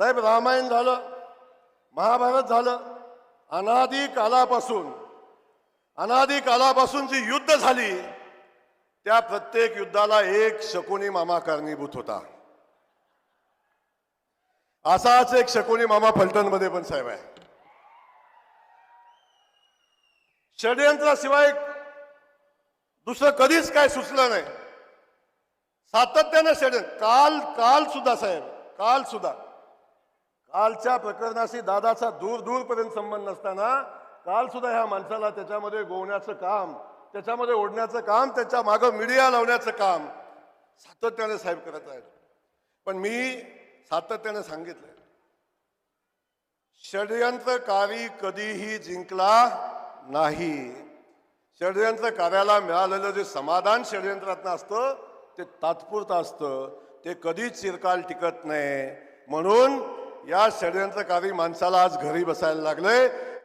साहेब रामायण झालं महाभारत झालं अनादी कालापासून अनादी कालापासून जी युद्ध झाली त्या प्रत्येक युद्धाला एक शकुनी मामा कारणीभूत होता. असाच एक शकुनी मामा फलटणमध्ये पण साहेब आहे. षडयंत्राशिवाय दुसरं कधीच काय सुचलं नाही. सातत्यानं षडयंत्र काल काल सुद्धा साहेब काल सुद्धा. कालच्या प्रकरणाशी दादाचा दूर दूरपर्यंत संबंध नसताना काल सुद्धा ह्या माणसाला त्याच्यामध्ये गोवण्याचं काम त्याच्यामध्ये ओढण्याचं काम त्याच्या मागं मीडिया लावण्याचं काम सातत्याने साहेब करत आहेत. पण मी सातत्याने सांगितलंय षडयंत्रकारी कधीही जिंकला नाही. षडयंत्रकार्याला मिळालेलं जे समाधान षडयंत्रातनं असतं ते तात्पुरतं असतं. ते कधीच चिरकाल टिकत नाही. म्हणून या षडयंत्रकारी माणसाला आज घरी बसायला लागलंय.